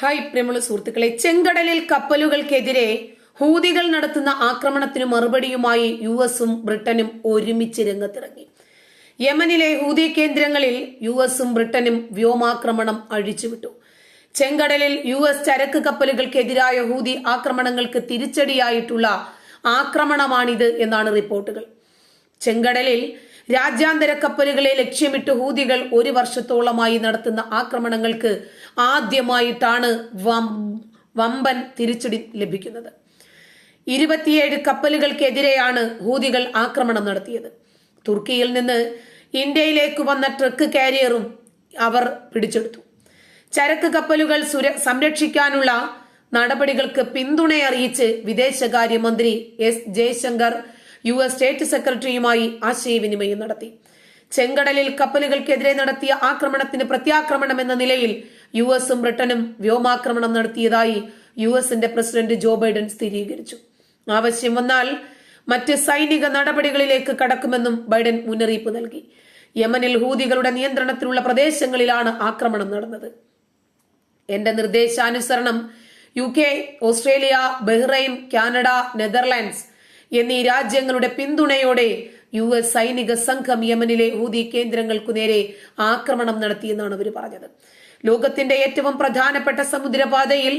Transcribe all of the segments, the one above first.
Hi പ്രിയമുള്ള സുഹൃത്തുക്കളെ ചെങ്കടലിൽ കപ്പലുകൾക്കെതിരെ ഹൂതികൾ നടത്തുന്ന ആക്രമണത്തിന് മറുപടിയുമായി യു എസും ബ്രിട്ടനും ഒരുമിച്ച് രംഗത്തിറങ്ങി. യമനിലെ ഹൂതി കേന്ദ്രങ്ങളിൽ യു എസും ബ്രിട്ടനും വ്യോമാക്രമണം അഴിച്ചുവിട്ടു. ചെങ്കടലിൽ യു എസ് ചരക്ക് കപ്പലുകൾക്കെതിരായ ഹൂതി ആക്രമണങ്ങൾക്ക് തിരിച്ചടിയായിട്ടുള്ള ആക്രമണമാണിത് എന്നാണ് റിപ്പോർട്ടുകൾ. ചെങ്കടലിൽ രാജ്യാന്തര കപ്പലുകളെ ലക്ഷ്യമിട്ട് ഹൂതികൾ ഒരു വർഷത്തോളമായി നടത്തുന്ന ആക്രമണങ്ങൾക്ക് ആദ്യമായിട്ടാണ് വമ്പൻ തിരിച്ചടി ലഭിക്കുന്നത്. ഇരുപത്തിയേഴ് കപ്പലുകൾക്കെതിരെയാണ് ഹൂതികൾ ആക്രമണം നടത്തിയത്. തുർക്കിയിൽ നിന്ന് ഇന്ത്യയിലേക്ക് വന്ന ട്രക്ക് കാരിയറും അവർ പിടിച്ചെടുത്തു. ചരക്ക് കപ്പലുകൾ സുര സംരക്ഷിക്കാനുള്ള നടപടികൾക്ക് പിന്തുണ അറിയിച്ച് വിദേശകാര്യമന്ത്രി S Jaishankar U S state സെക്രട്ടറിയുമായി ആശയവിനിമയം നടത്തി. ചെങ്കടലിൽ കപ്പലുകൾക്കെതിരെ നടത്തിയ ആക്രമണത്തിന് പ്രത്യാക്രമണം എന്ന നിലയിൽ യു എസും ബ്രിട്ടനും വ്യോമാക്രമണം നടത്തിയതായി യു എസിന്റെ പ്രസിഡന്റ് ജോ ബൈഡൻ സ്ഥിരീകരിച്ചു. ആവശ്യം വന്നാൽ മറ്റ് സൈനിക നടപടികളിലേക്ക് കടക്കുമെന്നും ബൈഡൻ മുന്നറിയിപ്പ് നൽകി. യമനിൽ ഹൂതികളുടെ നിയന്ത്രണത്തിലുള്ള പ്രദേശങ്ങളിലാണ് ആക്രമണം നടന്നത്. എന്റെ നിർദ്ദേശാനുസരണം U K Australia Bahrain Canada Netherlands എന്നീ രാജ്യങ്ങളുടെ പിന്തുണയോടെ യു എസ് സൈനിക സംഘം യമനിലെ ഹൂതി കേന്ദ്രങ്ങൾക്കു നേരെ ആക്രമണം നടത്തിയെന്നാണ് അവർ പറഞ്ഞത്. ലോകത്തിന്റെ ഏറ്റവും പ്രധാനപ്പെട്ട സമുദ്രപാതയിൽ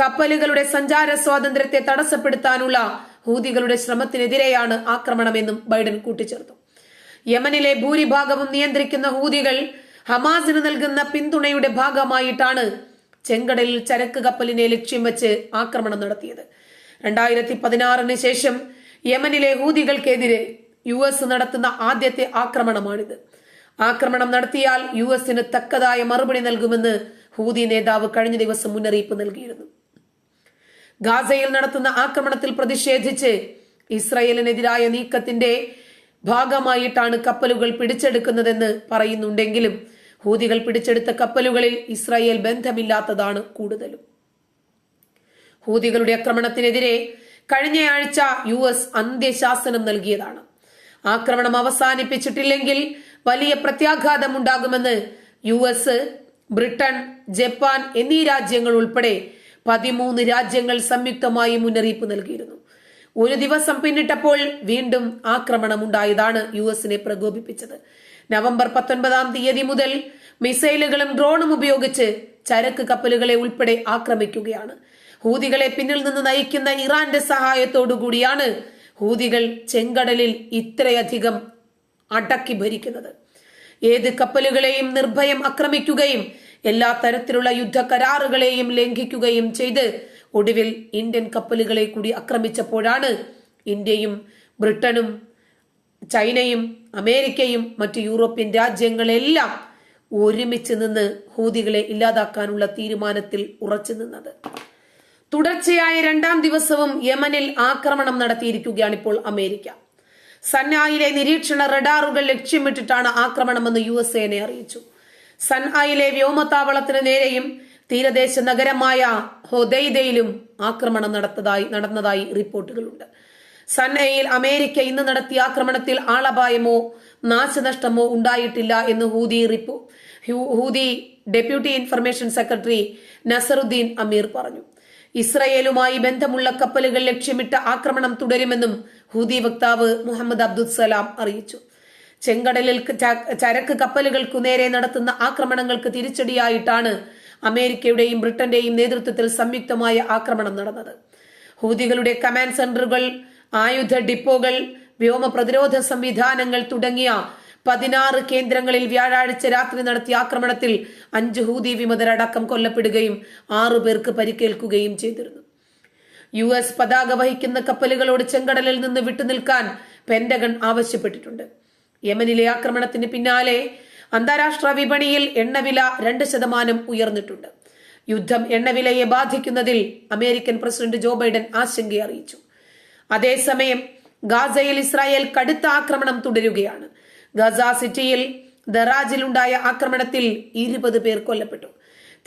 കപ്പലുകളുടെ സഞ്ചാര സ്വാതന്ത്ര്യത്തെ തടസ്സപ്പെടുത്താനുള്ള ഹൂതികളുടെ ശ്രമത്തിനെതിരെയാണ് ആക്രമണമെന്നും ബൈഡൻ കൂട്ടിച്ചേർത്തു. യമനിലെ ഭൂരിഭാഗവും നിയന്ത്രിക്കുന്ന ഹൂതികൾ ഹമാസിന് നൽകുന്ന പിന്തുണയുടെ ഭാഗമായിട്ടാണ് ചെങ്കടലിൽ ചരക്ക് കപ്പലിനെ ലക്ഷ്യം വെച്ച് ആക്രമണം നടത്തിയത്. രണ്ടായിരത്തി പതിനാറിന് ശേഷം യമനിലെ ഹൂതികൾക്കെതിരെ യു എസ് നടത്തുന്ന ആദ്യത്തെ ആക്രമണമാണിത്. ആക്രമണം നടത്തിയാൽ യു എസിന് തക്കതായ മറുപടി നൽകുമെന്ന് ഹൂതി നേതാവ് കഴിഞ്ഞ ദിവസം മുന്നറിയിപ്പ് നൽകിയിരുന്നു. ഗാസയിൽ നടത്തുന്ന ആക്രമണത്തിൽ പ്രതിഷേധിച്ച് ഇസ്രയേലിനെതിരായ നീക്കത്തിന്റെ ഭാഗമായിട്ടാണ് കപ്പലുകൾ പിടിച്ചെടുക്കുന്നതെന്ന് പറയുന്നുണ്ടെങ്കിലും ഹൂതികൾ പിടിച്ചെടുത്ത കപ്പലുകളിൽ ഇസ്രായേൽ ബന്ധമില്ലാത്തതാണ് കൂടുതലും. ഹൂതികളുടെ ആക്രമണത്തിനെതിരെ കഴിഞ്ഞയാഴ്ച യു എസ് അന്ത്യശാസനം നൽകിയതാണ്. ആക്രമണം അവസാനിപ്പിച്ചിട്ടില്ലെങ്കിൽ വലിയ പ്രത്യാഘാതം ഉണ്ടാകുമെന്ന് യു എസ് ബ്രിട്ടൻ ജപ്പാൻ എന്നീ രാജ്യങ്ങൾ ഉൾപ്പെടെ പതിമൂന്ന് രാജ്യങ്ങൾ സംയുക്തമായി മുന്നറിയിപ്പ് നൽകിയിരുന്നു. ഒരു ദിവസം പിന്നിട്ടപ്പോൾ വീണ്ടും ആക്രമണം ഉണ്ടായതാണ് യു എസിനെ പ്രകോപിപ്പിച്ചത്. നവംബർ പത്തൊൻപതാം തീയതി മുതൽ മിസൈലുകളും ഡ്രോണും ഉപയോഗിച്ച് ചരക്ക് കപ്പലുകളെ ഉൾപ്പെടെ ആക്രമിക്കുകയാണ്. ഹൂതികളെ പിന്നിൽ നിന്ന് നയിക്കുന്ന ഇറാന്റെ സഹായത്തോടു കൂടിയാണ് ഹൂതികൾ ചെങ്കടലിൽ ഇത്രയധികം അടക്കി ഭരിക്കുന്നത്. ഏത് കപ്പലുകളെയും നിർഭയം ആക്രമിക്കുകയും എല്ലാ തരത്തിലുള്ള യുദ്ധ കരാറുകളെയും ലംഘിക്കുകയും ചെയ്ത് ഒടുവിൽ ഇന്ത്യൻ കപ്പലുകളെ കൂടി ആക്രമിച്ചപ്പോഴാണ് ഇന്ത്യയും ബ്രിട്ടനും ചൈനയും അമേരിക്കയും മറ്റ് യൂറോപ്യൻ രാജ്യങ്ങളെല്ലാം ഒരുമിച്ച് നിന്ന് ഹൂതികളെ ഇല്ലാതാക്കാനുള്ള തീരുമാനത്തിൽ ഉറച്ചു നിന്നത്. തുടർച്ചയായ രണ്ടാം ദിവസവും യമനിൽ ആക്രമണം നടത്തിയിരിക്കുകയാണ് ഇപ്പോൾ അമേരിക്ക. സന്നായിലെ നിരീക്ഷണ റഡാറുകൾ ലക്ഷ്യമിട്ടിട്ടാണ് ആക്രമണമെന്ന് യു എസ് എനെ അറിയിച്ചു. സൻആയിലെ വ്യോമത്താവളത്തിന് നേരെയും തീരദേശ നഗരമായ ഹൊദൈദയിലും ആക്രമണം നടത്തതായി നടന്നതായി റിപ്പോർട്ടുകളുണ്ട്. സന്നയിൽ അമേരിക്ക ഇന്ന് നടത്തിയ ആക്രമണത്തിൽ ആളപായമോ നാശനഷ്ടമോ ഉണ്ടായിട്ടില്ല എന്ന് Houthi repo Houthi deputy information secretary Nasruddin Amer പറഞ്ഞു. ഇസ്രയേലുമായി ബന്ധമുള്ള കപ്പലുകൾ ലക്ഷ്യമിട്ട ആക്രമണം തുടരുമെന്നും ഹൂദി വക്താവ് മുഹമ്മദ് അബ്ദുൽ സലാം അറിയിച്ചു. ചെങ്കടലിൽ ചരക്ക് കപ്പലുകൾക്കു നേരെ നടത്തുന്ന ആക്രമണങ്ങൾക്ക് തിരിച്ചടിയായിട്ടാണ് അമേരിക്കയുടെയും ബ്രിട്ടന്റെയും നേതൃത്വത്തിൽ സംയുക്തമായ ആക്രമണം നടന്നത്. ഹൂതികളുടെ കമാൻഡ് സെന്ററുകൾ ആയുധ ഡിപ്പോകൾ വ്യോമ പ്രതിരോധ സംവിധാനങ്ങൾ തുടങ്ങിയ പതിനാറ് കേന്ദ്രങ്ങളിൽ വ്യാഴാഴ്ച രാത്രി നടത്തിയ ആക്രമണത്തിൽ അഞ്ച് ഹൂതി വിമതരടക്കം കൊല്ലപ്പെടുകയും ആറു പേർക്ക് പരിക്കേൽക്കുകയും ചെയ്തിരുന്നു. യു എസ് പതാക വഹിക്കുന്ന കപ്പലുകളോട് ചെങ്കടലിൽ നിന്ന് വിട്ടുനിൽക്കാൻ പെന്റഗൺ ആവശ്യപ്പെട്ടിട്ടുണ്ട്. യമനിലെ ആക്രമണത്തിന് പിന്നാലെ അന്താരാഷ്ട്ര വിപണിയിൽ എണ്ണവില രണ്ട് ശതമാനം ഉയർന്നിട്ടുണ്ട്. യുദ്ധം എണ്ണവിലയെ ബാധിക്കുന്നതിൽ അമേരിക്കൻ പ്രസിഡന്റ് ജോ ബൈഡൻ ആശങ്ക അറിയിച്ചു അതേസമയം ഗാസയിൽ ഇസ്രായേൽ കടുത്ത ആക്രമണം തുടരുകയാണ്. ഗസ സിറ്റിയിൽ ദറാജിലുണ്ടായ ആക്രമണത്തിൽ ഇരുപത് പേർ കൊല്ലപ്പെട്ടു.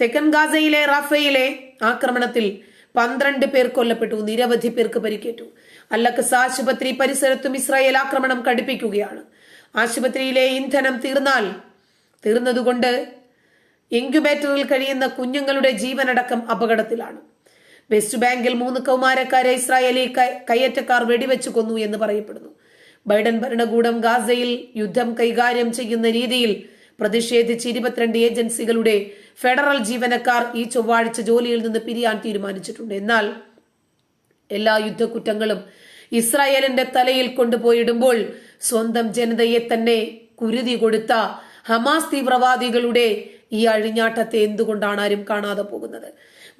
തെക്കൻ ഗാസയിലെ റഫയിലെ ആക്രമണത്തിൽ പന്ത്രണ്ട് പേർ കൊല്ലപ്പെട്ടു. നിരവധി പേർക്ക് പരിക്കേറ്റു. അല്ലക്കസ് ആശുപത്രി പരിസരത്തും ഇസ്രായേൽ ആക്രമണം കടുപ്പിക്കുകയാണ്. ആശുപത്രിയിലെ ഇന്ധനം തീർന്നാൽ തീർന്നതുകൊണ്ട് ഇൻക്യുബേറ്ററിൽ കഴിയുന്ന കുഞ്ഞുങ്ങളുടെ ജീവനടക്കം അപകടത്തിലാണ്. വെസ്റ്റ് ബാങ്കിൽ മൂന്ന് കൗമാരക്കാരെ ഇസ്രായേലി കയ്യേറ്റക്കാർ വെടിവെച്ചു കൊന്നു എന്ന് പറയപ്പെടുന്നു. ബൈഡൻ ഭരണകൂടം ഗാസയിൽ യുദ്ധം കൈകാര്യം ചെയ്യുന്ന രീതിയിൽ പ്രതിഷേധിച്ച് ഇരുപത്തിരണ്ട് ഏജൻസികളുടെ ഫെഡറൽ ജീവനക്കാർ ഈ ചൊവ്വാഴ്ച ജോലിയിൽ നിന്ന് പിരിയാൻ തീരുമാനിച്ചിട്ടുണ്ട്. എന്നാൽ എല്ലാ യുദ്ധക്കുറ്റങ്ങളും ഇസ്രായേലിന്റെ തലയിൽ കൊണ്ടുപോയിടുമ്പോൾ സ്വന്തം ജനതയെ തന്നെ കുരുതി കൊടുത്ത ഹമാസ് തീവ്രവാദികളുടെ ഈ അഴിഞ്ഞാട്ടത്തെ എന്തുകൊണ്ടാണ് ആരും കാണാതെ പോകുന്നത്?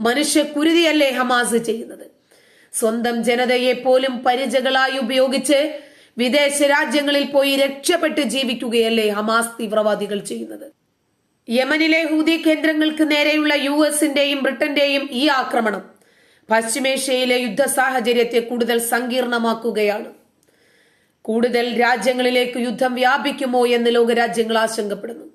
മനുഷ്യ കുരുതിയല്ലേ ഹമാസ് ചെയ്യുന്നത്? സ്വന്തം ജനതയെ പോലും പരിചകളായി ഉപയോഗിച്ച് വിദേശ രാജ്യങ്ങളിൽ പോയി രക്ഷപ്പെട്ട് ജീവിക്കുകയല്ലേ ഹമാസ് തീവ്രവാദികൾ ചെയ്യുന്നത്? യമനിലെ ഹൂതി കേന്ദ്രങ്ങൾക്ക് നേരെയുള്ള യു എസിന്റെയും ബ്രിട്ടന്റെയും ഈ ആക്രമണം പശ്ചിമേഷ്യയിലെ യുദ്ധ സാഹചര്യത്തെ കൂടുതൽ സങ്കീർണമാക്കുകയാണ്. കൂടുതൽ രാജ്യങ്ങളിലേക്ക് യുദ്ധം വ്യാപിക്കുമോ എന്ന് ലോകരാജ്യങ്ങൾ ആശങ്കപ്പെടുന്നു.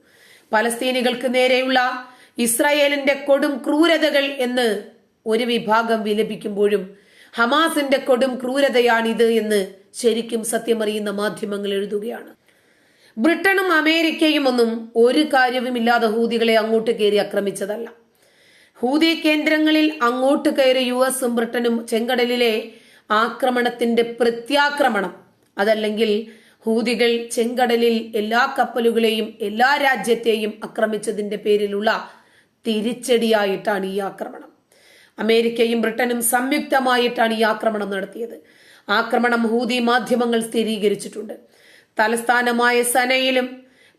പലസ്തീനികൾക്ക് നേരെയുള്ള ഇസ്രായേലിന്റെ കൊടും ക്രൂരതകൾ എന്ന് ഒരു വിഭാഗം വിലപിക്കുമ്പോഴും ഹമാസിന്റെ കൊടും ക്രൂരതയാണിത് എന്ന് ശരിക്കും സത്യമറിയുന്ന മാധ്യമങ്ങൾ എഴുതുകയാണ്. ബ്രിട്ടനും അമേരിക്കയും ഒന്നും ഒരു കാര്യവുമില്ലാതെ ഹൂതികളെ അങ്ങോട്ട് കയറി ആക്രമിച്ചതല്ല. ഹൂതി കേന്ദ്രങ്ങളിൽ അങ്ങോട്ട് കയറി യു എസും ബ്രിട്ടനും ചെങ്കടലിലെ ആക്രമണത്തിന്റെ പ്രത്യാക്രമണം. അതല്ലെങ്കിൽ ഹൂതികൾ ചെങ്കടലിൽ എല്ലാ കപ്പലുകളെയും എല്ലാ രാജ്യത്തെയും ആക്രമിച്ചതിന്റെ പേരിലുള്ള തിരിച്ചടിയായിട്ടാണ് ഈ ആക്രമണം. അമേരിക്കയും ബ്രിട്ടനും സംയുക്തമായിട്ടാണ് ഈ ആക്രമണം നടത്തിയത്. ആക്രമണം ഹൂതി മാധ്യമങ്ങൾ സ്ഥിരീകരിച്ചിട്ടുണ്ട്. തലസ്ഥാനമായ സനയിലും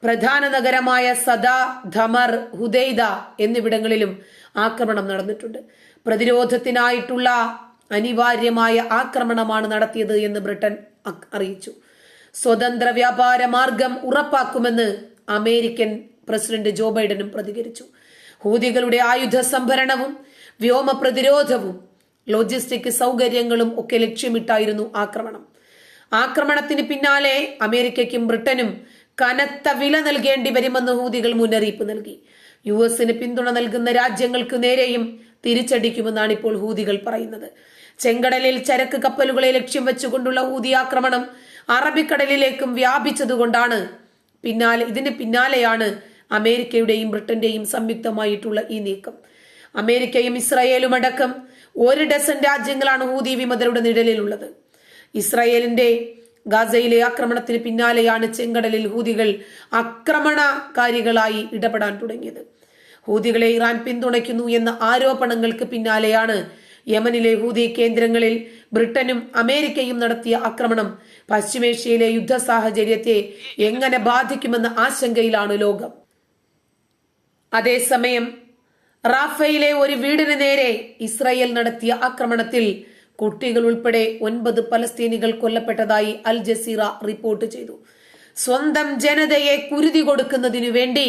പ്രധാന നഗരമായ സദാ ധമർ ഹുദൈദ എന്നിവിടങ്ങളിലും ആക്രമണം നടന്നിട്ടുണ്ട്. പ്രതിരോധത്തിനായിട്ടുള്ള അനിവാര്യമായ ആക്രമണമാണ് നടത്തിയത് എന്ന് ബ്രിട്ടൻ അറിയിച്ചു. സ്വതന്ത്ര വ്യാപാര മാർഗം ഉറപ്പാക്കുമെന്ന് അമേരിക്കൻ പ്രസിഡന്റ് ജോ ബൈഡനും പ്രതികരിച്ചു. ഹൂതികളുടെ ആയുധ സംഭരണവും വ്യോമ പ്രതിരോധവും ലോജിസ്റ്റിക് സൗകര്യങ്ങളും ഒക്കെ ലക്ഷ്യമിട്ടായിരുന്നു ആക്രമണം. ആക്രമണത്തിന് പിന്നാലെ അമേരിക്കയ്ക്കും ബ്രിട്ടനും കനത്ത വില നൽകേണ്ടി വരുമെന്ന് ഹൂതികൾ മുന്നറിയിപ്പ് നൽകി. യു എസിന് പിന്തുണ നൽകുന്ന രാജ്യങ്ങൾക്ക് നേരെയും തിരിച്ചടിക്കുമെന്നാണ് ഇപ്പോൾ ഹൂതികൾ പറയുന്നത്. ചെങ്കടലിൽ ചരക്ക് കപ്പലുകളെ ലക്ഷ്യം വെച്ചുകൊണ്ടുള്ള ഹൂതി ആക്രമണം അറബിക്കടലിലേക്കും വ്യാപിച്ചതുകൊണ്ടാണ് പിന്നാലെ ഇതിന് പിന്നാലെയാണ് അമേരിക്കയുടെയും ബ്രിട്ടന്റെയും സംയുക്തമായിട്ടുള്ള ഈ നീക്കം. അമേരിക്കയും ഇസ്രായേലും അടക്കം ഒരു ഡസൻ രാജ്യങ്ങളാണ് ഹൂതി വിമതരുടെ നിഴലിലുള്ളത്. ഇസ്രായേലിന്റെ ഗാസയിലെ ആക്രമണത്തിന് പിന്നാലെയാണ് ചെങ്കടലിൽ ഹൂതികൾ ആക്രമണകാരികളായി ഇടപെടാൻ തുടങ്ങിയത്. ഹൂതികളെ ഇറാൻ പിന്തുണയ്ക്കുന്നു എന്ന ആരോപണങ്ങൾക്ക് പിന്നാലെയാണ് യമനിലെ ഹൂതി കേന്ദ്രങ്ങളിൽ ബ്രിട്ടനും അമേരിക്കയും നടത്തിയ ആക്രമണം. പശ്ചിമേഷ്യയിലെ യുദ്ധ സാഹചര്യത്തെ എങ്ങനെ ബാധിക്കുമെന്ന ആശങ്കയിലാണ് ലോകം. അതേസമയം റാഫയിലെ ഒരു വീടിന് നേരെ ഇസ്രായേൽ നടത്തിയ ആക്രമണത്തിൽ കുട്ടികൾ ഉൾപ്പെടെ ഒൻപത് പലസ്തീനികൾ കൊല്ലപ്പെട്ടതായി അൽ ജസീറ റിപ്പോർട്ട് ചെയ്തു. സ്വന്തം ജനതയെ കുരുതി കൊടുക്കുന്നതിനു വേണ്ടി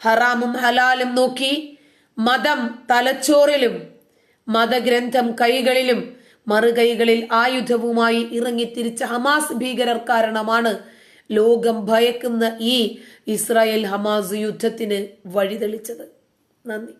ഹറാമും ഹലാലും നോക്കി മതം തലച്ചോറിലും മതഗ്രന്ഥം കൈകളിലും മറുകൈകളിൽ ആയുധവുമായി ഇറങ്ങിത്തിരിച്ച ഹമാസ് ഭീകരർ കാരണമാണ് ലോകം ഭയക്കുന്ന ഈ ഇസ്രായേൽ ഹമാസ് യുദ്ധത്തിന് വഴിതെളിച്ചത്. നന്ദി.